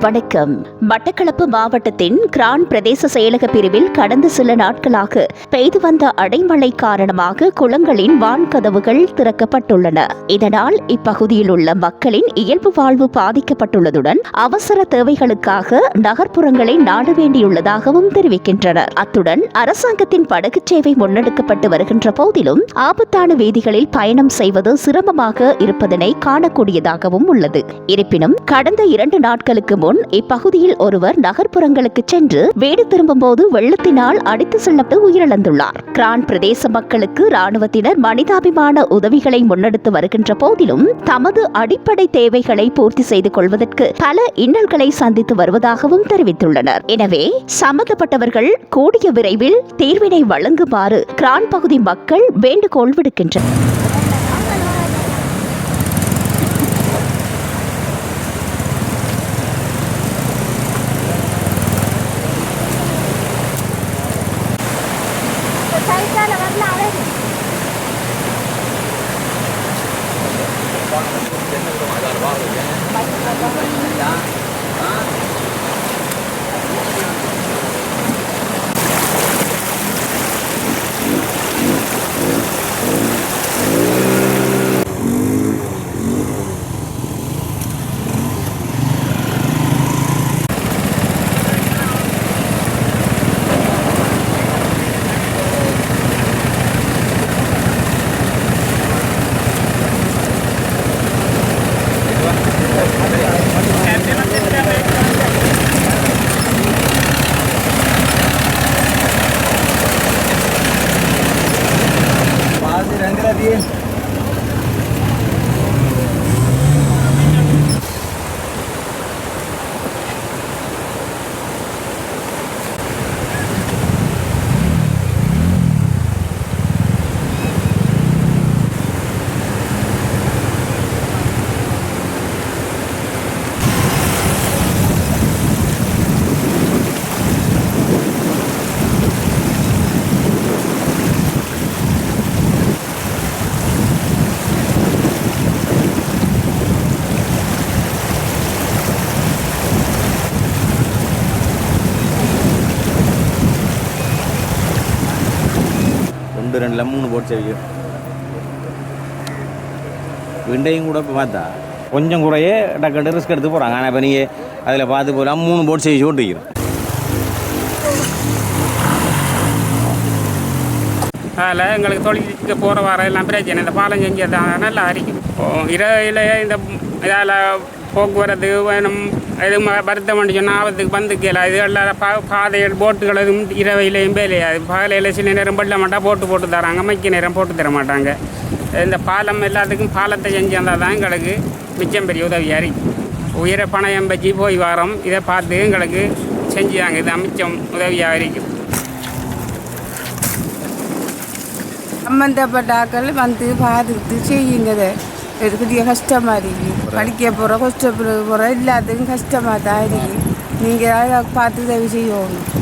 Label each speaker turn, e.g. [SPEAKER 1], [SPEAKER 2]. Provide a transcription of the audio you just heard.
[SPEAKER 1] வணக்கம். மட்டக்களப்பு மாவட்டத்தின் கிரான் பிரதேச செயலக பிரிவில் கடந்த சில நாட்களாக பெய்து வந்த அடைமழை காரணமாக குளங்களின் வான்கதவுகள் திறக்கப்பட்டுள்ளன. இதனால் இப்பகுதியில் உள்ள மக்களின் இயல்பு வாழ்வு பாதிக்கப்பட்டுள்ளதுடன் அவசர தேவைகளுக்காக நகர்ப்புறங்களை நாட வேண்டியுள்ளதாகவும் தெரிவிக்கின்றனர் அத்துடன் அரசாங்கத்தின் படகு சேவை முன்னெடுக்கப்பட்டு வருகின்ற போதிலும் ஆபத்தான வீதிகளில் பயணம் செய்வது சிரமமாக இருப்பதனை காணக்கூடியதாகவும் உள்ளது. இருப்பினும் கடந்த இரண்டு நாட்களுக்கு முன் இப்பகுதியில் ஒருவர் நகர்ப்புறங்களுக்கு சென்று வீடு திரும்பும்போது வெள்ளத்தினால் அடித்து செல்லப்பட்டு உயிரிழந்துள்ளார். கிரான் பிரதேச மக்களுக்கு ராணுவத்தினர் மனிதாபிமான உதவிகளை முன்னெடுத்து வருகின்ற போதிலும் தமது அடிப்படை தேவைகளை பூர்த்தி செய்து கொள்வதற்கு பல இன்னல்களை சந்தித்து வருவதாகவும் தெரிவித்துள்ளனர். எனவே சம்பந்தப்பட்டவர்கள் கூடிய விரைவில் தீர்வினை வழங்குமாறு கிரான் பகுதி மக்கள் வேண்டுகோள் விடுக்கின்றனர்.
[SPEAKER 2] பாதி ரெண்டு
[SPEAKER 3] ரெண்டு ரெண்டில் மூணு போட்டு செய்யும் விண்டையும் கூட இப்போ பார்த்தா கொஞ்சம் கூடயே டக்கு ரிஸ்க் எடுத்து போகிறாங்க ஆனால் இப்போ நீங்கள் அதில் பார்த்து போகலாம் மூணு போட் செய்ய ஓட்டிக்கிறோம்
[SPEAKER 4] அதில் எங்களுக்கு தொழிலுக்கு போகிற வர எல்லாம் பிரச்சனை. இந்த பாலம் செஞ்சது நல்லா அரிக்கும். இப்போ இரவில் இந்த இதால் போக்குவரத்து வேணும். இது ம- பண்ணி சொன்னால் ஆபத்துக்கு வந்துக்கல இது எல்லாம் பா பாதைகள் போட்டுகள் எதுவும் இரவையிலையும் வேலையாது. பகலையில் சில நேரம் பள்ள மாட்டால் போட்டு போட்டு தராங்க. மைக்க நேரம் போட்டு தர மாட்டாங்க. இந்த பாலம் எல்லாத்துக்கும் பாலத்தை செஞ்சு வந்தால் தான் எங்களுக்கு மிச்சம் பெரிய உதவியாரி. உயிரை உயர பணம் வச்சு போய் வரோம். இதை பார்த்து எங்களுக்கு செஞ்சாங்க இது மிச்சம் உதவியாக இருக்கும்
[SPEAKER 5] சம்மந்தப்பட்ட ஆக்கள் வந்து பார்த்துட்டு செய்யுங்க இதை. இது பெரிய கஷ்டமாக இருக்கு படிக்க போகிற கஷ்டப்பட போகிற எல்லாத்துக்கும் கஷ்டமாக தான் இருக்கு நீங்கள் பார்த்து உதவி செய்யணும்